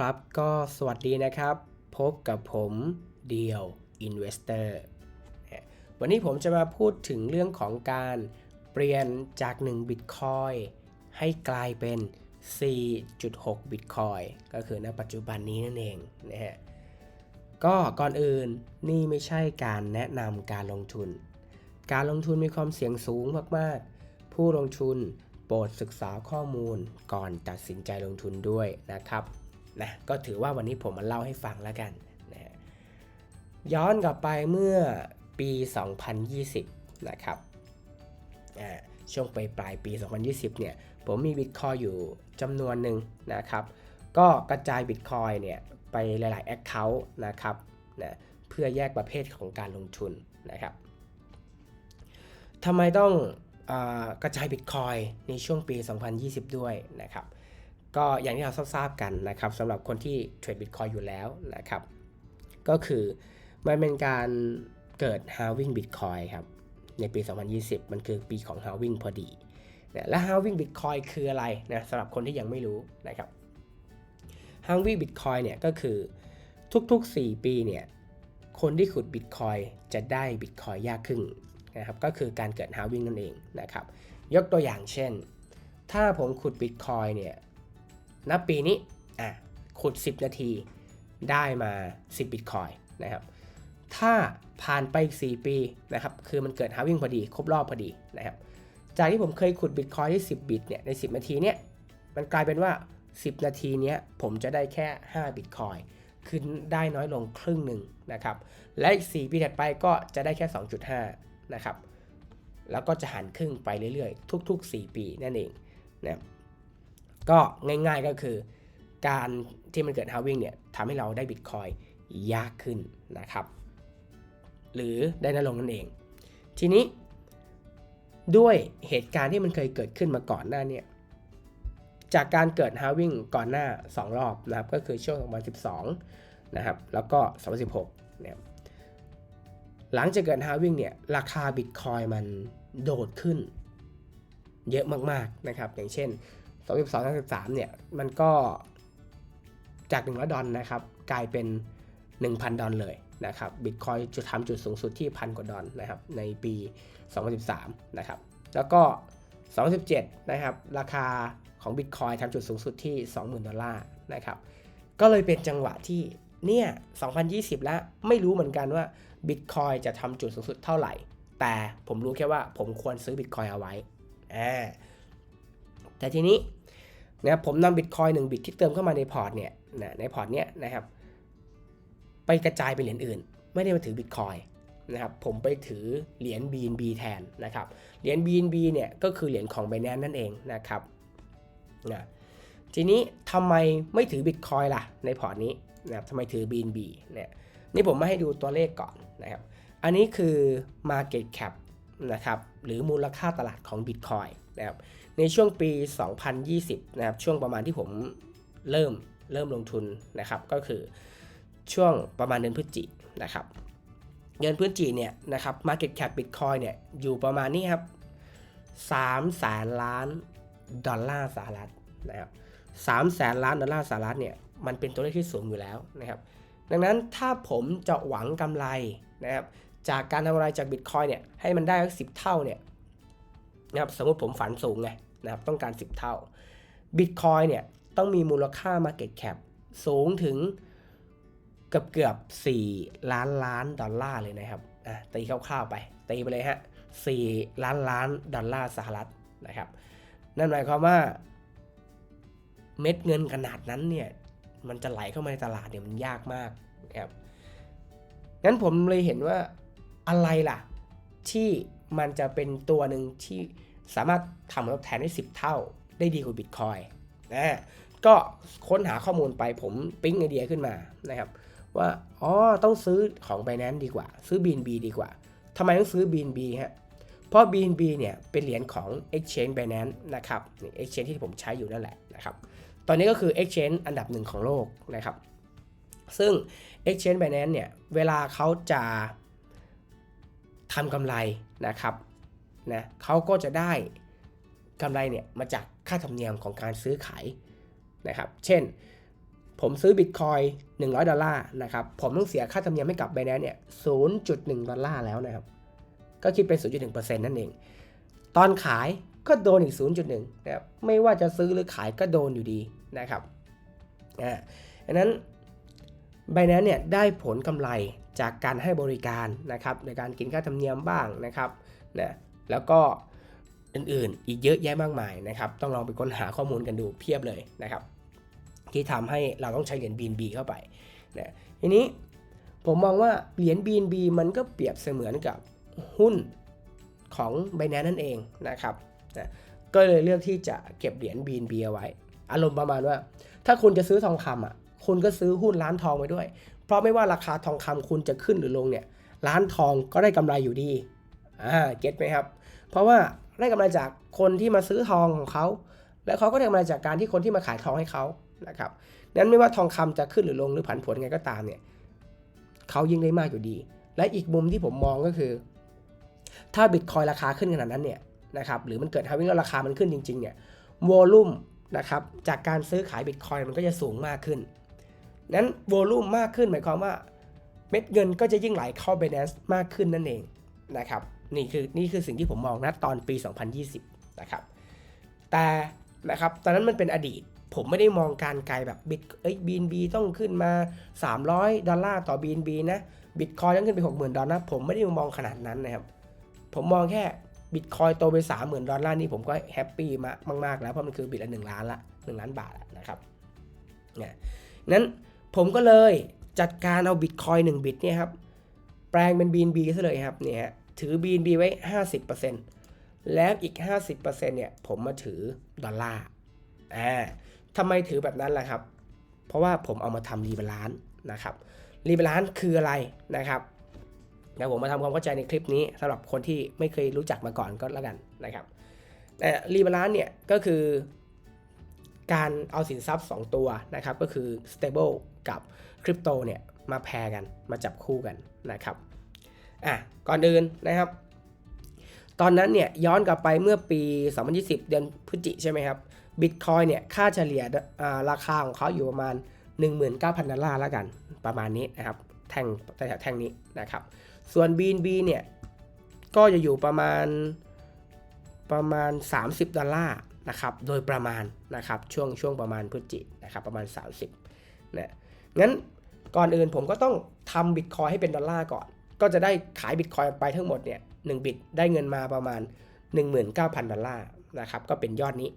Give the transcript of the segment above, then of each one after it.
ครับ ก็สวัสดีนะครับ พบกับผมเดียว Investor วันนี้ผมจะมาพูดถึงเรื่องของการเปลี่ยนจาก 1 Bitcoin ให้กลายเป็น 4.6 Bitcoin ก็คือณปัจจุบันนี้นั่นเองนะฮะก็ก่อนอื่นนี่ไม่ใช่การแนะนำการลงทุน การลงทุนมีความเสี่ยงสูงมากๆ ผู้ลงทุนโปรดศึกษาข้อมูลก่อนตัดสินใจลงทุนด้วยนะครับ นะก็ถือว่าวันนี้ผมมาเล่าให้ฟังแล้วกันนะย้อนกลับไปเมื่อปี 2020 นะครับช่วงปลายปลายปี 2020 เนี่ยผมมีบิตคอยอยู่จำนวนหนึ่งนะครับ ก็กระจายบิตคอยเนี่ยไปหลาย ๆ Account นะครับนะเพื่อแยกประเภทของการลงทุนนะครับทำไมต้องอกระจายบิตคอยในช่วงปี 2020 ด้วยนะครับ ก็อย่างที่เราทราบกันนะครับสำหรับคนที่เทรดบิตคอยอยู่แล้วนะครับ ก็คือมันเป็นการเกิด halving bitcoin ครับในปี 2020 มันคือปีของ halving พอดีนะและ halving bitcoin คืออะไรนะสำหรับคนที่ยังไม่รู้นะครับ halving bitcoin เนี่ยก็คือทุกๆ 4 ปีเนี่ยคนที่ขุด bitcoin จะได้ bitcoin ยากขึ้นนะครับก็คือการเกิด halving นั่นเองนะครับยกตัวอย่างเช่น ถ้าผมขุด bitcoin เนี่ย นับปีนี้อะขุด 10 นาทีได้มา 10 bitcoin นะครับ ถ้าผ่านไปอีก 4 ปีนะครับ คือมันเกิด halving พอดี ครบรอบพอดีนะครับ จากที่ผมเคยขุด bitcoin ที่10 บิตเนี่ย ใน 10 นาทีเนี่ย มันกลายเป็นว่า 10 นาทีเนี้ยผมจะได้แค่5 bitcoin คือได้น้อยลงครึ่งหนึ่งนะครับ และอีก 4 ปีถัดไปก็จะได้แค่ 2.5 นะครับ แล้วก็จะหันครึ่งไปเรื่อยๆ ทุก ๆ 4 ปีนั่นเองนะครับ ก็ง่ายๆก็คือการที่มันเกิด halving เนี่ยทำให้เราได้ bitcoin ยากขึ้นนะครับ หรือได้น้อยลงนั่นเอง ทีนี้ด้วยเหตุการณ์ที่มันเคยเกิดขึ้นมาก่อนหน้าเนี่ยจากการเกิด halving ก่อนหน้า 2 รอบนะครับ ก็คือช่วง 2012 นะครับ แล้วก็ 2016 เนี่ย หลังจากเกิด halving เนี่ย ราคา Bitcoin มันโดดขึ้น เยอะมากๆนะครับ อย่างเช่น 2012-2013เนี่ยมันก็จาก100ดอลนะครับกลายเป็น1,000ดอลเลยนะครับบิตคอยจะทำจุดสูงสุดที่พันกว่าดอลนะครับในปี2013นะครับแล้วก็2017นะครับราคาของบิตคอยทำจุดสูงสุดที่20,000ดอลลาร์นะครับก็เลยเป็นจังหวะที่เนี่ย2020 แล้วไม่รู้เหมือนกันว่าบิตคอยจะทำจุดสูงสุดเท่าไหร่ แต่ผมรู้แค่ว่าผมควรซื้อบิตคอยเอาไว้ แต่ทีนี้ นะผมนำบิตคอยหนึ่งบิตที่เติมเข้ามาในพอร์ตเนี่ยนะในพอร์ตเนี้ยนะครับไปกระจายไปเหรียญอื่น ไม่ได้มาถือบิตคอยนะครับผมไปถือเหรียญ BNB แทนนะครับเหรียญ BNB เนี่ยก็คือเหรียญของ Binance นั่นเองนะครับนะทีนี้ทำไมไม่ถือบิตคอยล่ะในพอร์ตนี้นะครับทำไมถือ BNB เนี่ยนี่ผมมาให้ดูตัวเลขก่อนนะครับอันนี้คือ Market Cap นะครับหรือมูลค่าตลาดของ Bitcoin นะครับ ในช่วงปี 2020 นะครับ ช่วงประมาณที่ผมเริ่มเริ่มลงทุนนะครับ ก็คือช่วงประมาณเดือนพฤศจินะครับ เดือนพฤศจิเนี่ยนะครับ Market Cap Bitcoin เนี่ยอยู่ประมาณนี้ครับ3แสนล้านดอลลาร์สหรัฐนะครับ3แสนล้านดอลลาร์สหรัฐเนี่ยมันเป็นตัวเลขที่สูงอยู่แล้วนะครับ ดังนั้นถ้าผมจะหวังกำไรนะครับจากการทำกำไรจาก Bitcoin เนี่ยให้มันได้สิบเท่าเนี่ยนะครับสมมติผมฝันสูงไง นะครับต้องการ 10 เท่า Bitcoin เนี่ยต้องมีมูลค่า Market Cap สูงถึงเกือบเกือบ4ล้านล้านดอลลาร์เลยนะครับอะตีคร่าวๆไปตีไปเลยฮะ4ล้านล้านดอลลาร์สหรัฐนะครับ นั่นหมายความว่า เม็ดเงินขนาดนั้นเนี่ยมันจะไหลเข้ามาในตลาดเนี่ยมันยากมากนะครับงั้นผมเลยเห็นว่าอะไรล่ะ ที่มันจะเป็นตัวหนึ่งที่ สามารถทำผลตอบแทนได้ 10 เท่า ได้ดีกว่าบิตคอยนะก็ค้นหาข้อมูลไปผมปิ๊งไอเดียขึ้นมานะครับ ว่าอ๋อต้องซื้อของ Binance ดีกว่า ซื้อ BNB ดีกว่าทำไมต้องซื้อ BNB ฮะเพราะ BNB เนี่ยเป็นเหรียญของ Exchange Binance นะครับ Exchange ที่ผมใช้อยู่นั่นแหละนะครับตอนนี้ก็คือ Exchange อันดับหนึ่งของโลกนะครับ ซึ่ง Exchange Binance เนี่ย เวลาเขาจะทำกำไรนะครับ นะเขาก็จะได้กำไรเนี่ยมาจากค่าธรรมเนียมของการซื้อขายนะครับ เช่น ผมซื้อบิตคอย100 ดอลลาร์นะครับ ผมต้องเสียค่าธรรมเนียมให้กับ b บ n a n c e เนี่ย 0.1 ดอลลาร์แล้วนะครับ ก็คิดเป็น 0.1%นั่นเอง ตอนขายก็โดนอีก 0.1นะครับ ไม่ว่าจะซื้อหรือขายก็โดนอยู่ดีนะครับ อ่าดังนั้น b บ n a n c e เนี่ยได้ผลกำไรจากการให้บริการนะครับในการกินค่าธรรมเนียมบ้างนะครับนะ แล้วก็อื่นๆ อีกเยอะแยะมากมายนะครับ ต้องลองไปค้นหาข้อมูลกันดูเพียบเลยนะครับ ที่ทำให้เราต้องใช้เหรียญ BNB เข้าไปนะทีนี้ผมมองว่าเหรียญ BNB มันก็เปรียบเสมือนกับหุ้นของ b บ n a n c e นั่นเองนะครับนะก็เลยเลือกที่จะเก็บเหรียญ BNB เอาไว้ อารมณ์ประมาณว่า ถ้าคุณจะซื้อทองคำอะคุณก็ซื้อหุ้นร้านทองไปด้วย เพราะไม่ว่าราคาทองคำคุณจะขึ้นหรือลงเนี่ยร้านทองก็ได้กำไรอยู่ดี อ่าเก็ตไหมครับ เพราะว่าได้กำไรจากคนที่มาซื้อทองของเขา แล้วเขาก็ได้กำไรจากการที่คนที่มาขายทองให้เขานะครับนั้นไม่ว่าทองคำจะขึ้นหรือลงหรือผันผวนไงก็ตามเนี่ยเขายิ่งได้มากอยู่ดี และอีกมุมที่ผมมองก็คือ ถ้าบิตคอยราคาขึ้นขนาดนั้นเนี่ยนะครับหรือมันเกิดฮาวิ่งแล้วราคามันขึ้นจริงๆเนี่ยวอลุ่มนะครับจากการซื้อขายบิตคอยมันก็จะสูงมากขึ้น นั้นวอลุ่มมากขึ้นหมายความว่า เม็ดเงินก็จะยิ่งไหลเข้า Binance มากขึ้นนั่นเองนะครับ นี่คือนี่คือสิ่งที่ผมมองนะตอนปี 2020 นะครับ แต่นะครับตอนนั้นมันเป็นอดีต ผมไม่ได้มองการไกลแบบบิตเอ้ย BNB ต้องขึ้นมา 300 ดอลลาร์ต่อ BNB นะบิตคอยต้องขึ้นไป 60,000 ดอลลาร์ผมไม่ได้มองขนาดนั้นนะครับ ผมมองแค่บิตคอยโตไป 30,000 ดอลลาร์นี่ผมก็แฮปปี้มากๆแล้วเพราะมันคือบิตละ 1 ล้านละ 1 ล้านบาทนะครับเนี่ยนั้นผมก็เลยจัดการเอาบิตคอย1บิตเนี่ยครับแปลงเป็น BNB ซะเลยครับเนี่ยฮะ ถือ BNB ไว้ 50%แล้วอีก 50%เนี่ยผมมาถือดอลลาร์อ่าทำไมถือแบบนั้นล่ะครับ เพราะว่าผมเอามาทำรีบาลานซ์นะครับรีบาลานซ์คืออะไรนะครับเดี๋ยวผมมาทำความเข้าใจในคลิปนี้สำหรับคนที่ไม่เคยรู้จักมาก่อนก็แล้วกันนะครับแต่รีบาลานซ์เนี่ยก็คือการเอาสินทรัพย์ 2 ตัวนะครับก็คือ stable กับคริปโตเนี่ยมาแพรกันมาจับคู่กันนะครับ อะก่อนอื่นนะครับ ตอนนั้นเนี่ยย้อนกลับไปเมื่อปี 2020 เดือนพฤศจิใช่ไหมครับบิตคอยเนี่ยค่าเฉลี่ยราคาของเขาอยู่ประมาณ 19,000 ดอลลาร์แล้วกัน ประมาณนี้นะครับแท่งแต่แท่งนี้นะครับ ส่วน BNB เนี่ยก็จะอยู่ประมาณประมาณ 30 ดอลลาร์นะครับโดยประมาณนะครับช่วงช่วงประมาณพฤศจินะครับประมาณ 30นะงั้นก่อนอื่นผมก็ต้องทำบิตคอยให้เป็นดอลลาร์ก่อน ก็จะได้ขายบิตคอยไปทั้งหมดเนี่ย1บิตได้เงินมาประมาณ 19,000 ดอลลาร์นะครับก็เป็นยอดนี้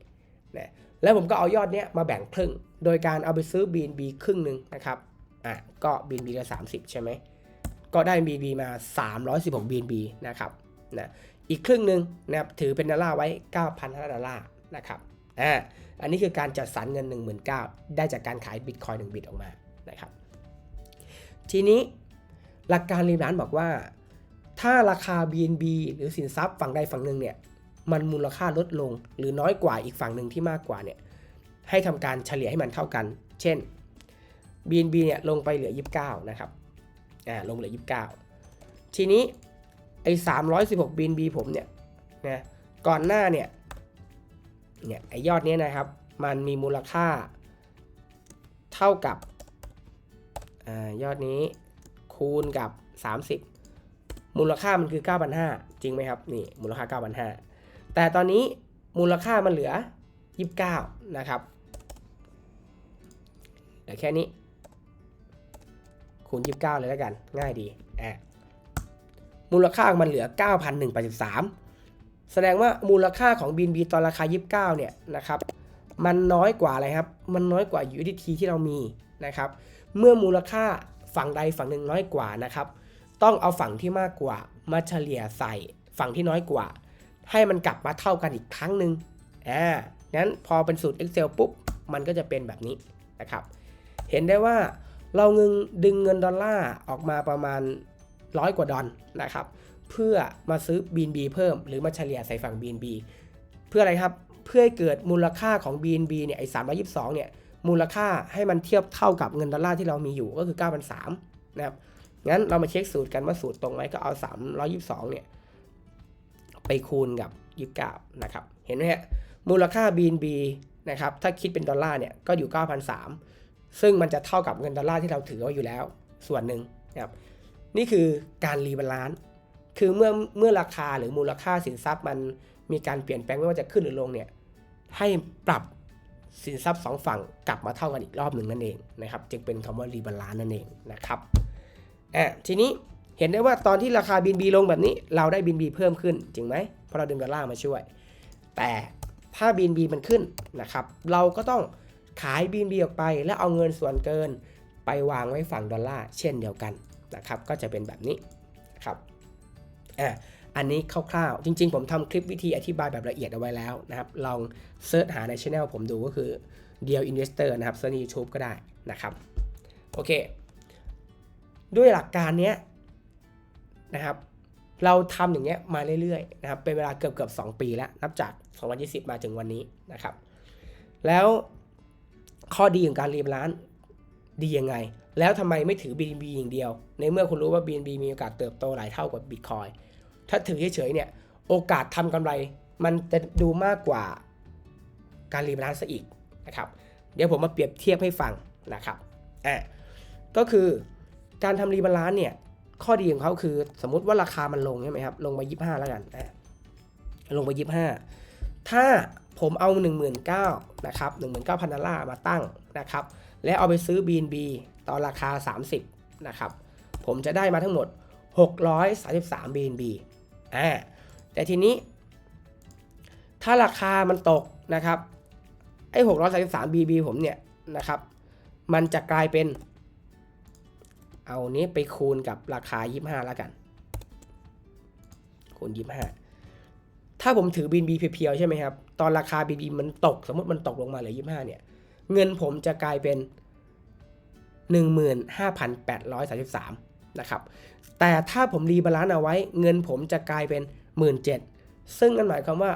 นะแล้วผมก็เอายอดเนี้ยมาแบ่งครึ่ง โดยการเอาไปซื้อ BNB ครึ่งหนึ่งนะครับอะก็ BNB ละ30 ใช่ไหมก็ได้ BNB มา 316 BNB นะครับนะอีกครึ่งหนึ่งนะครับถือเป็นดอลลาร์ไว้ 9,500 ดอลลาร์นะครับอ่าอันนี้คือการจัดสรรเงิน 19,000 ได้จากการขายบิตคอย1บิตออกมานะครับทีนี้ หลักการรีบร้านบอกว่า ถ้าราคา BNB หรือสินทรัพย์ฝั่งใดฝั่งหนึ่งเนี่ยมันมูลค่าลดลงหรือน้อยกว่าอีกฝั่งหนึ่งที่มากกว่าเนี่ยให้ทำการเฉลี่ยให้มันเท่ากัน เช่น BNB เนี่ยลงไปเหลือ 29 นะครับ อ่า ลงเหลือ 29 ทีนี้ไอ้316 BNB ผมเนี่ย นะ ก่อนหน้าเนี่ย เนี่ย ไอ้ยอดนี้นะครับ มันมีมูลค่าเท่ากับ อ่า ยอดนี้ คูณกับ 30 มูลค่ามันคือ 9,500 จริงไหมครับ นี่มูลค่า 9,500 แต่ตอนนี้มูลค่ามันเหลือ 29 นะครับ เหลือแค่นี้ คูณ 29 เลยแล้วกัน ง่ายดีอะมูลค่ามันเหลือ 9,183 แสดงว่ามูลค่าของ BNB ตอนราคา 29 เนี่ยนะครับมันน้อยกว่าอะไรครับ มันน้อยกว่า USDT ที่เรามีนะครับ เมื่อมูลค่า ฝั่งใดฝั่งหนึ่งน้อยกว่านะครับ ต้องเอาฝั่งที่มากกว่ามาเฉลี่ยใส่ฝั่งที่น้อยกว่า ให้มันกลับมาเท่ากันอีกครั้งหนึ่งอ่างั้นพอเป็นสูตร Excel ปุ๊บ มันก็จะเป็นแบบนี้นะครับ เห็นได้ว่าเราเงินดึงเงินดอลลาร์ออกมาประมาณร้อยกว่าดอลนะครับ เพื่อมาซื้อ BNB เพิ่ม หรือมาเฉลี่ยใส่ฝั่ง BNB เพื่ออะไรครับ เพื่อให้เกิดมูลค่าของ BNB เนี่ยไอ้322เนี่ย มูลค่าให้มันเทียบเท่ากับเงินดอลลาร์ที่เรามีอยู่ก็คือ 9,300นะครับ งั้นเรามาเช็คสูตรกันว่าสูตรตรงไหมก็เอา 322 เนี่ย ไปคูณกับ 29 นะครับ เห็นไหมฮะ มูลค่า BNB นะครับ ถ้าคิดเป็นดอลลาร์เนี่ย ก็อยู่ 9,300 ซึ่งมันจะเท่ากับเงินดอลลาร์ที่เราถือไว้อยู่แล้ว ส่วนหนึ่งนะครับ นี่คือการรีบาลานซ์ คือเมื่อเมื่อราคาหรือมูลค่าสินทรัพย์มันมีการเปลี่ยนแปลงไม่ว่าจะขึ้นหรือลงเนี่ย ให้ปรับ สินทรัพย์สองฝั่งกลับมาเท่ากันอีกรอบหนึ่งนั่นเองนะครับจึงเป็นคำว่ารีบาลานซ์นั่นเองนะครับอะทีนี้เห็นได้ว่าตอนที่ราคาบินบีลงแบบนี้ เราได้บินบีเพิ่มขึ้นจริงไหมเพราะเราดึงดอลลาร์มาช่วย แต่ถ้าบินบีมันขึ้นนะครับเราก็ต้องขายบินบีออกไป แล้วเอาเงินส่วนเกินไปวางไว้ฝั่งดอลลาร์เช่นเดียวกันนะครับก็จะเป็นแบบนี้นะครับอะ อันนี้คร่าวๆ จริง ๆ ผมทำคลิปวิธีอธิบายแบบละเอียดเอาไว้แล้วนะครับ ลองเซิร์ชหาในช anel ผมดูก็คือเดียว Investor นะครับเซิร์ชใน YouTube ก็ได้นะครับ โอเค ด้วยหลักการเนี้ยนะครับ เราทำอย่างเงี้ยมาเรื่อยๆนะครับ เป็นเวลาเกือบเกือบ2 ปีแล้ว นับจาก 2020 มาถึงวันนี้นะครับ แล้วข้อดีของการรีบาลานดียังไง แล้วทำไมไม่ถือ BNB อย่างเดียว ในเมื่อคุณรู้ว่า BNB มีโอกาสเติบโตหลายเท่ากว่า Bitcoin ถ้าถือเฉยๆเนี่ยโอกาสทำกำไร มันจะดูมากกว่าการรีบาลานซะอีกนะครับเดี๋ยวผมมาเปรียบเทียบให้ฟังนะครับอะก็คือการทำรีบาลานซ์เนี่ยข้อดีของเขาคือสมมุติว่าราคามันลงใช่ไหมครับลงมา25 แล้วกันอะลงไป 25 ถ้าผมเอา 19,000นะครับ19,000ดอลลาร์มาตั้งนะครับ และเอาไปซื้อ BNB ตอนราคา 30นะครับผมจะได้มาทั้งหมด 633 BNB อ่าแต่ทีนี้ ถ้าราคามันตกนะครับไอ้633 BB ผมเนี่ยนะครับ มันจะกลายเป็น เอานี้ไปคูณกับราคา25แล้วกัน คูณ25ถ้าผมถือบินบีเพียวๆใช่ไหมครับ ตอนราคาบินบีมันตก สมมติมันตกลงมาเหลือ25เนี่ย เงินผมจะกลายเป็น15,833นะครับ แต่ถ้าผมรีบาลานซ์เอาไว้ เงินผมจะกลายเป็น 17,000ซึ่งนั่นหมายความว่า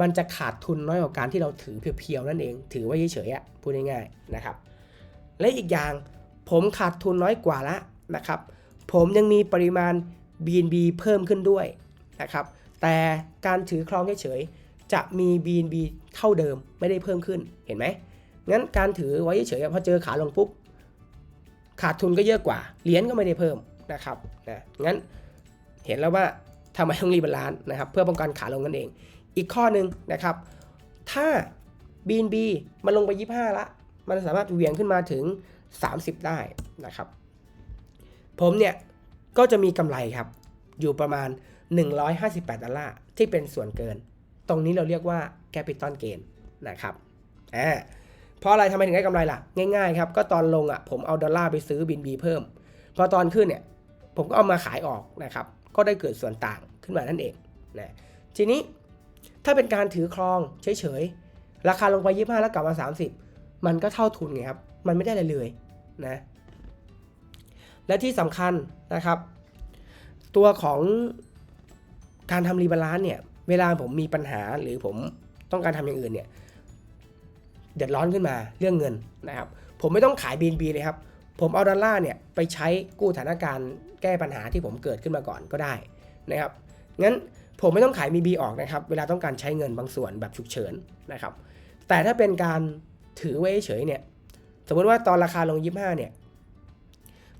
มันจะขาดทุนน้อยกว่าการที่เราถือเพียวๆนั่นเอง ถือไว้เฉยๆพูดง่ายๆนะครับ และอีกอย่างผมขาดทุนน้อยกว่าละนะครับ ผมยังมีปริมาณ BNB เพิ่มขึ้นด้วยนะครับ แต่การถือครองเฉยๆจะมี BNB เท่าเดิมไม่ได้เพิ่มขึ้นเห็นไหมงั้นการถือไว้เฉยๆพอเจอขาลงปุ๊บ ขาดทุนก็เยอะกว่า เหรียญก็ไม่ได้เพิ่มนะครับนะงั้นเห็นแล้วว่าทำไมต้องรีบาลานซ์นะครับ เพื่อป้องกันขาลงนั่นเอง อีกข้อหนึ่งนะครับ ถ้า BNB มันลงไป 25 ละ มันสามารถเหวี่ยงขึ้นมาถึง 30 ได้นะครับ ผมเนี่ย ก็จะมีกำไรครับ อยู่ประมาณ 158 ดอลลาร์ที่เป็นส่วนเกิน ตรงนี้เราเรียกว่า capital gain นะครับอ่า เพราะอะไรทำไมถึงได้กำไรล่ะ ง่ายๆครับ ก็ตอนลงอะผมเอาดอลลาร์ไปซื้อบินบีเพิ่ม พอตอนขึ้นเนี่ยผมก็เอามาขายออกนะครับ ก็ได้เกิดส่วนต่างขึ้นมานั่นเองนะทีนี้ถ้าเป็นการถือครองเฉยๆ ราคาลงไป 25 แล้วกลับมา 30 มันก็เท่าทุนไงครับ มันไม่ได้อะไรเลยนะ และที่สำคัญนะครับ ตัวของการทำรีบาลานซ์เนี่ย เวลาผมมีปัญหาหรือผมต้องการทำอย่างอื่นเนี่ย เดือดร้อนขึ้นมาเรื่องเงินนะครับ ผมไม่ต้องขาย BNB เลยครับ ผมเอาดอลลาร์เนี่ยไปใช้กู้สถานการณ์แก้ปัญหาที่ผมเกิดขึ้นมาก่อนก็ได้นะครับ งั้นผมไม่ต้องขาย BNB ออกนะครับ เวลาต้องการใช้เงินบางส่วนแบบฉุกเฉินนะครับ แต่ถ้าเป็นการถือไว้เฉยเนี่ย สมมติว่าตอนราคาลง 25 เนี่ย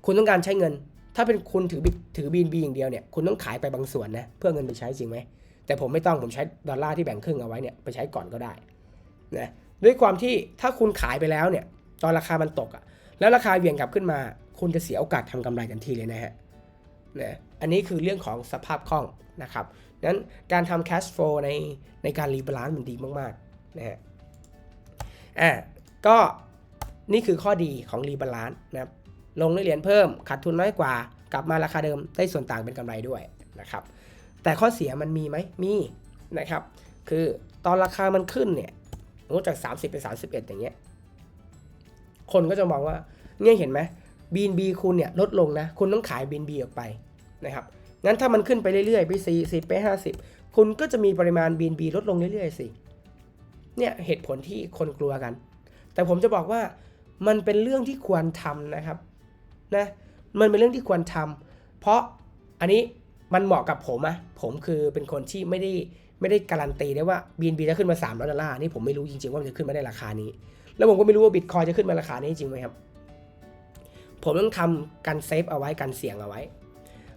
คุณต้องการใช้เงิน ถ้าเป็นคุณถือ Bit- ถือ BNB อย่างเดียวเนี่ย คุณต้องขายไปบางส่วนนะเพื่อเงินไปใช้จริงไหมแต่ผมไม่ต้องผมใช้ดอลลาร์ที่แบ่งครึ่งเอาไว้เนี่ยไปใช้ก่อนก็ได้นะ ด้วยความที่ถ้าคุณขายไปแล้วเนี่ย ตอนราคามันตกอะ่ะ แล้วราคาเหวี่ยงกลับขึ้นมา คุณจะเสียโอกาสทำกำไรทันทีเลยนะฮะนะอันนี้คือเรื่องของสภาพคล่องนะครับนั้นการทำ cash flow ในในการรีบาลานซ์มันดีมากๆนะฮะอะก็นี่คือข้อดีของรีบาลานซ์นะครับลงเหรียญเพิ่มขาดทุนน้อยกว่า กลับมาราคาเดิมได้ส่วนต่างเป็นกำไรด้วยนะครับแต่ข้อเสียมันมีไหมมีนะครับ คือตอนราคามันขึ้นเนี่ย สมมติจาก 30เป็น31 อย่างเงี้ย คนก็จะมองว่าเนี่ยเห็นไหมบีนบีคุณเนี่ยลดลงนะ คุณต้องขายบีนบีออกไปนะครับงั้นถ้ามันขึ้นไปเรื่อยๆไป40ไป50คุณก็จะมีปริมาณบีนบีลดลงเรื่อยๆสิเนี่ยเหตุผลที่คนกลัวกัน แต่ผมจะบอกว่ามันเป็นเรื่องที่ควรทำนะครับนะมันเป็นเรื่องที่ควรทำเพราะอันนี้มันเหมาะกับผมอะผมคือเป็นคนที่ไม่ได้ ไม่ได้การันตีได้ว่า BNB จะขึ้นมา300ดอลลาร์นี่ผมไม่รู้จริงๆว่ามันจะขึ้นมาได้ราคานี้ แล้วผมก็ไม่รู้ว่าบิตคอยจะขึ้นมาราคานี้จริงไหมครับ ผมต้องทำการเซฟเอาไว้การเสี่ยงเอาไว้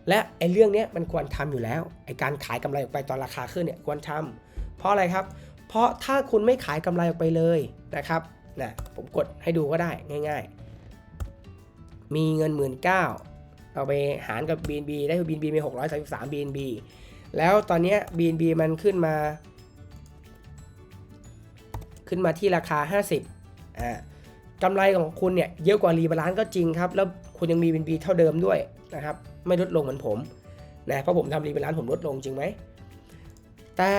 และไอ้เรื่องนี้มันควรทำอยู่แล้วไอ้การขายกำไรออกไปตอนราคาขึ้นเนี่ยควรทำเพราะอะไรครับ เพราะถ้าคุณไม่ขายกำไรออกไปเลยนะครับนะผมกดให้ดูก็ได้ง่าย ๆ มีเงินหมื่นเก้าเอาไปหารกับ BNB ได้ BNB มี633 BNB แล้วตอนนี้ BNB มันขึ้นมา ขึ้นมาที่ราคา 50อ่ากำไรของคุณเนี่ยเยอะกว่ารีบาลานซ์ก็จริงครับ แล้วคุณยังมี BNB เท่าเดิมด้วยนะครับ ไม่ลดลงเหมือนผมนะเพราะผมทำรีบาลานซ์ผมลดลงจริงไหม แต่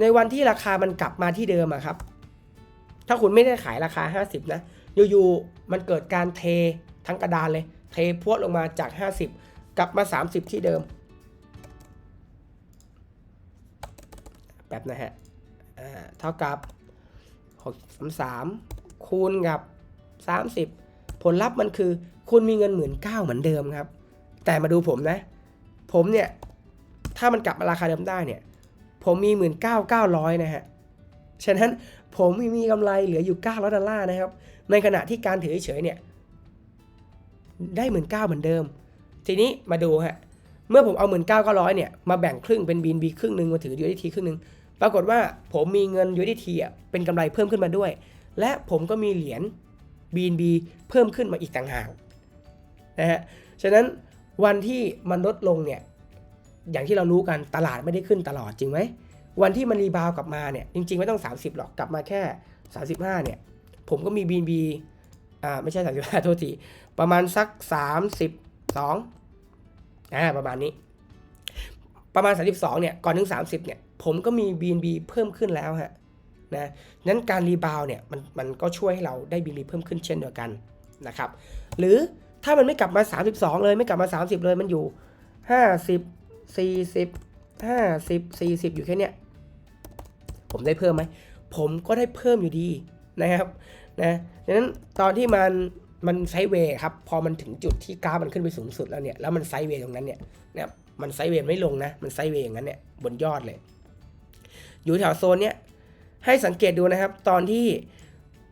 ในวันที่ราคามันกลับมาที่เดิมอะครับ ถ้าคุณไม่ได้ขายราคา 50 นะ อยู่ๆ มันเกิดการเททั้งกระดานเลย เทพรวดลงมาจาก 50 กลับมา 30 ที่เดิม แบบนะฮะเท่ากับ 633 คูณกับ 30 ผลลัพธ์มันคือ คุณมีเงินหมื่นเก้าเหมือนเดิมครับ แต่มาดูผมนะ ผมเนี่ย ถ้ามันกลับมาราคาเดิมได้เนี่ย ผมมี 1 9 9 0 0 นะฮะ ฉะนั้นผมมีกำไรเหลืออยู่ 900 ดอลลาร์นะครับ ในขณะที่การถือเฉยเนี่ย ได้หมื่นเก้าเหมือนเดิม ทีนี้มาดูฮะ เมื่อผมเอาหมื่นเก้าเก้าร้อยเนี่ย มาแบ่งครึ่งเป็นบีนบีครึ่งหนึ่งมาถือ USDT ครึ่งหนึ่ง ปรากฏว่าผมมีเงิน USDT อะเป็นกำไรเพิ่มขึ้นมาด้วย และผมก็มีเหรียญ BNB เพิ่มขึ้นมาอีกต่างหากนะฮะ ฉะนั้นวันที่มันลดลงเนี่ย อย่างที่เรารู้กันตลาดไม่ได้ขึ้นตลอดจริงไหม วันที่มันรีบาวกลับมาเนี่ย จริง ๆ ไม่ต้อง 30 หรอก กลับมาแค่ 35 เนี่ย ผมก็มี BNB อ่า ไม่ใช่ 35 โทษที ประมาณสัก 32อ่า ประมาณนี้ ประมาณ 32 เนี่ย ก่อนถึง 30 เนี่ย ผมก็มี BNB เพิ่มขึ้นแล้วฮะนะนั้นการรีบาวเนี่ยมันมันก็ช่วยให้เราได้ BNB เพิ่มขึ้นเช่นเดียวกันนะครับหรือถ้ามันไม่กลับมา 32 เลยไม่กลับมา 30 เลยมันอยู่ 50 40 50 40 อยู่แค่เนี้ยผมได้เพิ่มไหมผมก็ได้เพิ่มอยู่ดีนะครับนะดังนั้นตอนที่มันมันไซเวย์ครับ พอมันถึงจุดที่กราฟมันขึ้นไปสูงสุดแล้วเนี่ย แล้วมันไซเวย์ตรงนั้นเนี่ยนะครับมันไซเวย์ไม่ลงนะ มันไซเวย์อย่างนั้นเนี่ยบนยอดเลย อยู่แถวโซนเนี้ยให้สังเกตดูนะครับ ตอนที่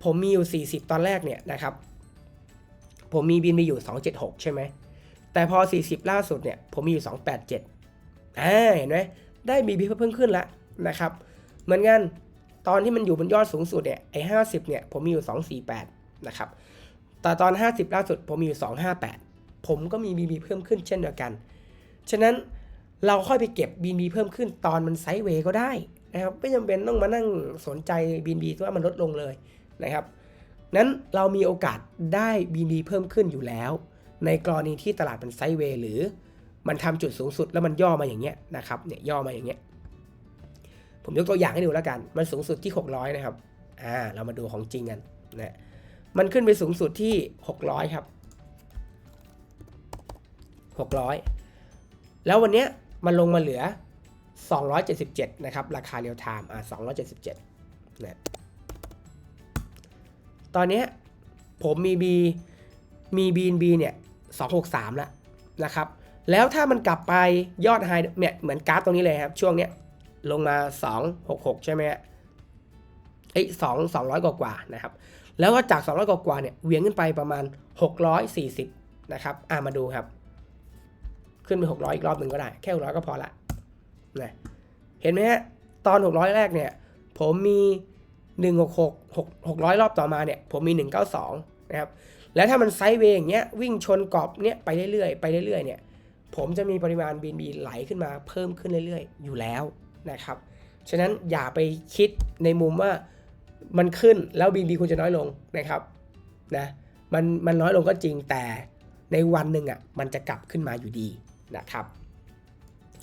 ผมมีอยู่ 40 ตอนแรกเนี่ยนะครับ ผมมีบินไปอยู่ 276 ใช่ไหม แต่พอ 40 ล่าสุดเนี่ย ผมมีอยู่ 287อ่าเห็นไหมได้บีบีเพิ่มขึ้นแล้วนะครับ เหมือนกันตอนที่มันอยู่บนยอดสูงสุดเนี่ยไอ้50เนี่ยผมมีอยู่ 248 นะครับ แต่ตอน 50 ล่าสุดผมมีอยู่ 258 ผมก็มี BB เพิ่มขึ้นเช่นเดียวกัน ฉะนั้นเราค่อยไปเก็บ BB เพิ่มขึ้นตอนมันไซด์เวย์ก็ได้ นะครับไม่จำเป็นต้องมานั่งสนใจ BB ว่ามันลดลงเลยนะครับ นั้นเรามีโอกาสได้ BB เพิ่มขึ้นอยู่แล้ว ในกรณีที่ตลาดมันไซด์เวย์หรือมันทำจุดสูงสุดแล้วมันย่อมาอย่างเงี้ยนะครับเนี่ยย่อมาอย่างเงี้ยผมยกตัวอย่างให้ดูแล้วกัน มันสูงสุดที่ 600 นะครับ อ่า เรามาดูของจริงกันนะ มันขึ้นไปสูงสุดที่ 600 ครับ 600 แล้ววันเนี้ยมันลงมาเหลือ 277 นะครับ ราคาเรียลไทม์อ่า277นะตอนนี้ผมมี B มี BNB เนี่ย263 แล้วนะครับ แล้วถ้ามันกลับไปยอดไฮเนี่ยเหมือนกราฟตรงนี้เลยครับ ช่วงเนี้ยลงมา 266 ใช่ไหมฮะเอ้ย2 200กว่ากว่านะครับ แล้วก็จาก 200กว่ากว่าเนี่ยเวียงขึ้นไปประมาณ 640 นะครับ อ่ามาดูครับ ขึ้นไป 600 อีกรอบหนึ่งก็ได้ แค่600ก็พอละ นะเห็นไหมฮะตอน 600 แรกเนี่ย ผมมี 166 6 600 รอบต่อมาเนี่ย ผมมี 192 นะครับ แล้วถ้ามันไซด์เวย์อย่างเงี้ยวิ่งชนกรอบเนี้ยไปเรื่อยๆไปเรื่อยๆเนี่ย ผมจะมีปริมาณ BNB ไหลขึ้นมาเพิ่มขึ้นเรื่อยๆ อยู่แล้วนะครับ ฉะนั้นอย่าไปคิดในมุมว่ามันขึ้นแล้ว BNB คุณจะน้อยลงนะครับนะมันมันน้อยลงก็จริงแต่ในวันหนึ่งอะมันจะกลับขึ้นมาอยู่ดีนะครับ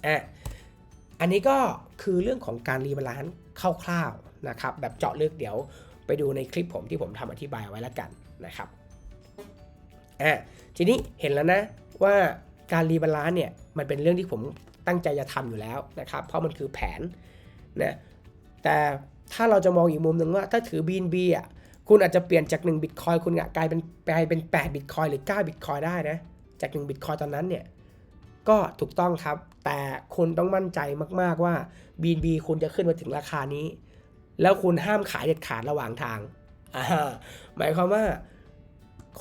อะ อันนี้ก็คือเรื่องของการรีบาลานซ์คร่าวๆนะครับแบบเจาะลึกเดี๋ยวไปดูในคลิปผมที่ผมทำอธิบายไว้แล้วกันนะครับอะทีนี้เห็นแล้วนะว่าการรีบาลานซ์เนี่ยมันเป็นเรื่องที่ผมตั้งใจจะทำอยู่แล้วนะครับ เพราะมันคือแผนนะแต่ถ้าเราจะมองอีกมุมหนึ่งว่าถ้าถือ BNB อะคุณอาจจะเปลี่ยนจาก1บิตคอยคุณอะกลายเป็นกลายเป็น8บิตคอยหรือ9บิตคอยได้นะจาก1บิตคอยตอนนั้นเนี่ย ก็ถูกต้องครับ แต่คุณต้องมั่นใจมาก ๆว่า BNB คุณจะขึ้นมาถึงราคานี้ แล้วคุณห้ามขายเด็ดขาดระหว่างทางหมายความว่า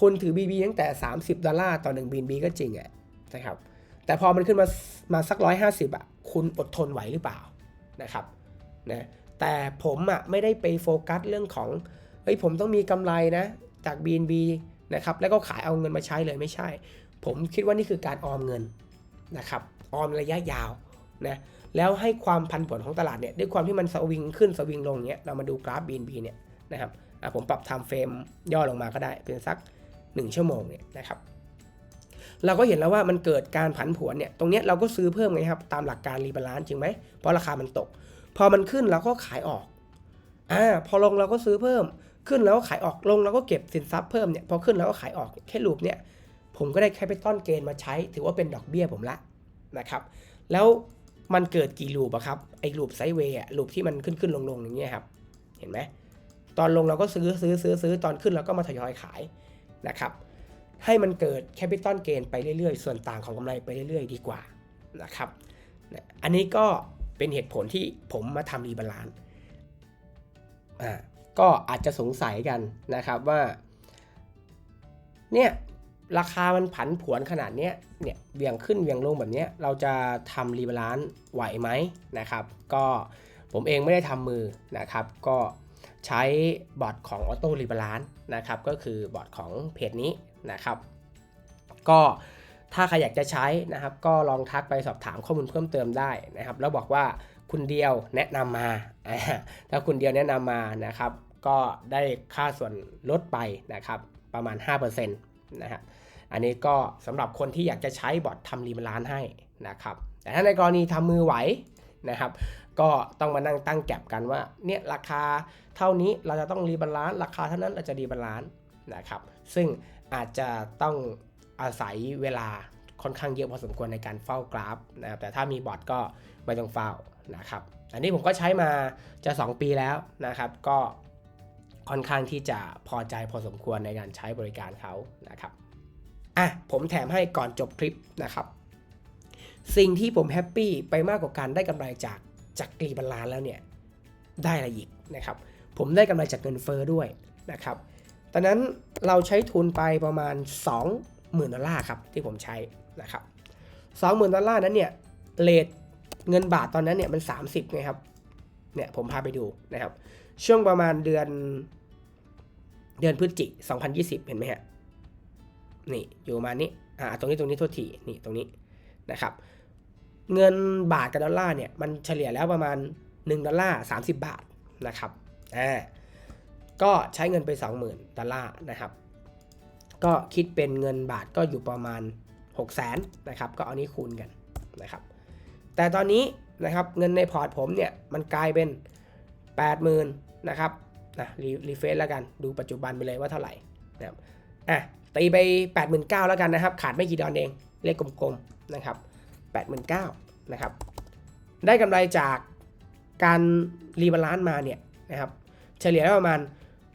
คุณถือ BB ตั้งแต่ 30 ดอลลาร์ต่อ1 BNB ก็จริงอะนะครับ แต่พอมันขึ้นมามาสัก 150อะคุณอดทนไหวหรือเปล่านะครับนะแต่ผมอะไม่ได้ไปโฟกัสเรื่องของเฮ้ยผมต้องมีกำไรนะจาก BNB นะครับแล้วก็ขายเอาเงินมาใช้เลยไม่ใช่ ผมคิดว่านี่คือการออมเงิน นะครับออมระยะยาวนะแล้วให้ความพันผวนของตลาดเนี่ยด้วยความที่มันสวิงขึ้นสวิงลงเนี้ยเรามาดูกราฟ BNB เนี่ยนะครับผมปรับไทม์เฟรมย่อลงมาก็ได้เป็นสัก 1 ชั่วโมงเนี่ยนะครับเราก็เห็นแล้วว่ามันเกิดการผันผวนเนี่ยตรงนี้เราก็ซื้อเพิ่มไงครับตามหลักการรีบาลานซ์จริงไหมเพราะราคามันตก พอมันขึ้นเราก็ขายออกอ่าพอลงเราก็ซื้อเพิ่มขึ้นแล้วก็ขายออกลงแล้วก็เก็บสินทรัพย์เพิ่มเนี่ยพอขึ้นแล้วก็ขายออกแค่ลูปเนี่ย ผมก็ได้แค่ไปต้นเกณฑ์มาใช้ ถือว่าเป็นดอกเบี้ยผมละนะครับ แล้วมันเกิดกี่ลูปอะครับ ไอ้ลูปไซด์เวย์ลูปที่มันขึ้นขึ้นลงลงอย่างเงี้ยครับ เห็นไหม ตอนลงเราก็ซื้อซื้อซื้อซื้อตอนขึ้นเราก็มาทยอยขายนะครับ ให้มันเกิดแคปิตอลเกนไปเรื่อยๆ ส่วนต่างของกำไรไปเรื่อยๆ ดีกว่านะครับ อันนี้ก็เป็นเหตุผลที่ผมมาทำรีบาลานซ์อ่าก็อาจจะสงสัยกันนะครับว่า เนี่ย ราคามันผันผวนขนาดนี้เนี่ยเบี่ยงขึ้นเบี่ยงลงแบบนี้เราจะทำรีบาลานซ์ไหวไหมนะครับ ก็ผมเองไม่ได้ทำมือนะครับ ก็ใช้บอทของ Auto r e b a l a n c e นะครับ ก็คือบอทของเพจนี้นะครับ ก็ถ้าใครอยากจะใช้นะครับ ก็ลองทักไปสอบถามข้อมูลเพิ่มเติมได้นะครับ แล้วบอกว่าคุณเดียวแนะนำมาอ่าถ้าคุณเดียวแนะนำมานะครับ ก็ได้ค่าส่วนลดไปนะครับประมาณ 5%นะครับ อันนี้ก็สำหรับคนที่อยากจะใช้บอททำรีบาลานซ์ให้นะครับ แต่ถ้าในกรณีทำมือไหวนะครับ ก็ต้องมานั่งตั้งแก็บกันว่าเนี่ยราคาเท่านี้เราจะต้องรีบาลานซ์ราคาเท่านั้นเราจะรีบาลานซ์นะครับ ซึ่งอาจจะต้องอาศัยเวลาค่อนข้างเยอะพอสมควรในการเฝ้ากราฟนะครับแต่ถ้ามีบอทก็ไม่ต้องเฝ้านะครับ อันนี้ผมก็ใช้มาจะ 2 ปีแล้วนะครับ ก็ค่อนข้างที่จะพอใจพอสมควรในการใช้บริการเขานะครับ อะผมแถมให้ก่อนจบคลิปนะครับ สิ่งที่ผมแฮปปี้ไปมากกว่าการได้กำไรจากจากกรีบาลานแล้วเนี่ยได้อะไรอีกนะครับ ผมได้กำไรจากเงินเฟอ้อด้วยนะครับ ตอนนั้นเราใช้ทุนไปประมาณ 20,000ดอลลาร์ครับที่ผมใช้นะครับ20,000ดอลลาร์นั้นเนี่ยเลทเงินบาทตอนนั้นเนี่ยมัน 30ไงครับเนี่ยผมพาไปดูนะครับ ช่วงประมาณเดือนเดือนพฤศจิก2020 เห็นไหมฮะ นี่อยู่ประมาณนี้อ่าตรงนี้ตรงนี้โทษทีนี่ตรงนี้นะครับ เงินบาทกับดอลลาร์เนี่ยมันเฉลี่ยแล้วประมาณ 1 ดอลลาร์30 บาทนะครับอ่าก็ใช้เงินไป 20,000ดอลลาร์นะครับ ก็คิดเป็นเงินบาทก็อยู่ประมาณ 6 0 0 0 0นนะครับ ก็เอานี้คูณกันนะครับ แต่ตอนนี้นะครับเงินในพอร์ตผมเนี่ยมันกลายเป็น 80,000นะครับนะรีรีเฟซแล้วกันดูปัจจุบันไปเลยว่าเท่าไหร่นะครับอะ ตีไป 89,000แล้วกันนะครับ ขาดไม่กี่ดอนเอง เลขกลมๆนะครับ89,000นะครับ ได้กำไรจากการรีบาลานซ์มาเนี่ยนะครับ เฉลี่ยแล้วประมาณ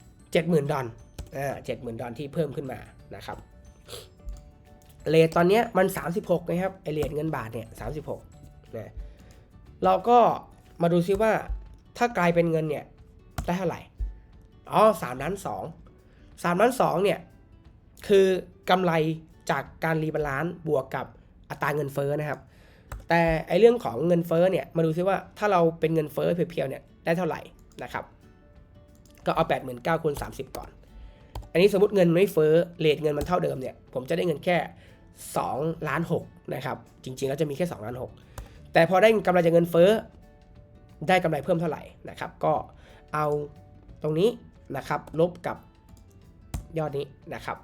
70,000 ดอลอ่า70,000 ดอลที่เพิ่มขึ้นมานะครับเลทตอนนี้มัน 36 นะครับไอเลทเงินบาทเนี่ย36นะเราก็มาดูซิว่าถ้ากลายเป็นเงินเนี่ยได้เท่าไหร่ อ๋อ3ล้าน2 3ล้าน2เนี่ย คือกำไรจากการรีบาลานซ์บวกกับอัตราเงินเฟ้อนะครับ แต่ไอเรื่องของเงินเฟ้อเนี่ยมาดูซิว่าถ้าเราเป็นเงินเฟ้อเพียวๆเนี่ยได้เท่าไหร่นะครับ ก็เอา 8 9 0 0 0คูณ30 ก่อน อันนี้สมมติเงินไม่เฟ้อเรทเงินมันเท่าเดิมเนี่ยผมจะได้เงินแค่2ล้าน6นะครับจริงๆแล้วจะมีแค่2ล้าน6แต่พอได้กำไรจากเงินเฟ้อได้กำไรเพิ่มเท่าไหร่นะครับ ก็เอาตรงนี้นะครับลบกับยอดนี้นะครับ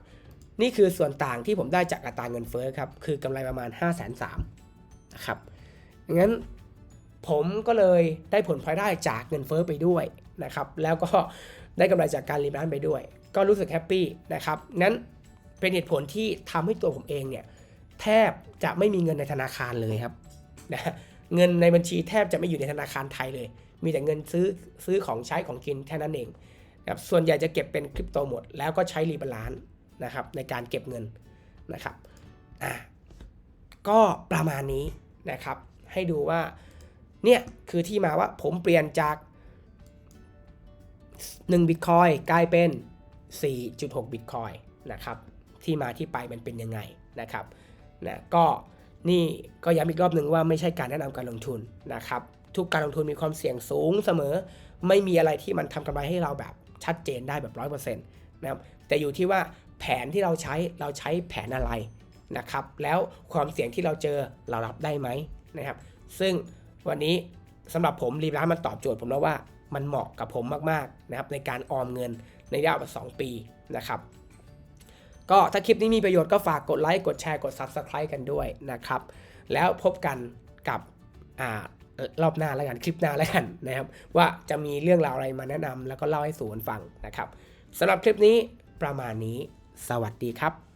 นี่คือส่วนต่างที่ผมได้จากอัตราเงินเฟ้อครับ คือกำไรประมาณ 5 3 0 0 0นะครับงั้นผมก็เลยได้ผลพลอยได้จากเงินเฟ้อไปด้วยนะครับ แล้วก็ได้กำไรจากการรีบาลานไปด้วย ก็รู้สึกแฮปปี้นะครับ นั้นเป็นเหตุผลที่ทำให้ตัวผมเองเนี่ยแทบจะไม่มีเงินในธนาคารเลยครับนะเงินในบัญชีแทบจะไม่อยู่ในธนาคารไทยเลย มีแต่เงินซื้อซื้อของใช้ของกินแค่นั้นเองนะครับส่วนใหญ่จะเก็บเป็นคริปโตหมด แล้วก็ใช้รีบาลานซ์ นะครับในการเก็บเงินนะครับอะก็ประมาณนี้นะครับ ให้ดูว่าเนี่ยคือที่มาว่าผมเปลี่ยนจาก1 Bitcoin กลายเป็น 4.6 Bitcoin นะครับที่มาที่ไปมันเป็นยังไงนะครับนะก็นี่ก็ย้ำอีกรอบหนึ่งว่าไม่ใช่การแนะนำการลงทุนนะครับทุกการลงทุนมีความเสี่ยงสูงเสมอ ไม่มีอะไรที่มันทำกำไรให้เราแบบชัดเจนได้แบบ 100%นะครับแต่อยู่ที่ว่า แผนที่เราใช้เราใช้แผนอะไรนะครับ แล้วความเสี่ยงที่เราเจอเรารับได้ไหมนะครับ ซึ่งวันนี้สำหรับผมรีบร้านมันตอบโจทย์ผมแล้วว่ามันเหมาะกับผมมากๆนะครับในการออมเงินในระยะเวลา2ปีนะครับก็ถ้าคลิปนี้มีประโยชน์ก็ฝากกดไลค์ กดแชร์ กด Subscribe กันด้วยนะครับ แล้วพบกันกับอ่ารอบหน้าแล้วกัน คลิปหน้าแล้วกันนะครับ ว่าจะมีเรื่องราวอะไรมาแนะนำแล้วก็เล่าให้สู่กันฟังนะครับสำหรับคลิปนี้ประมาณนี้ สวัสดีครับ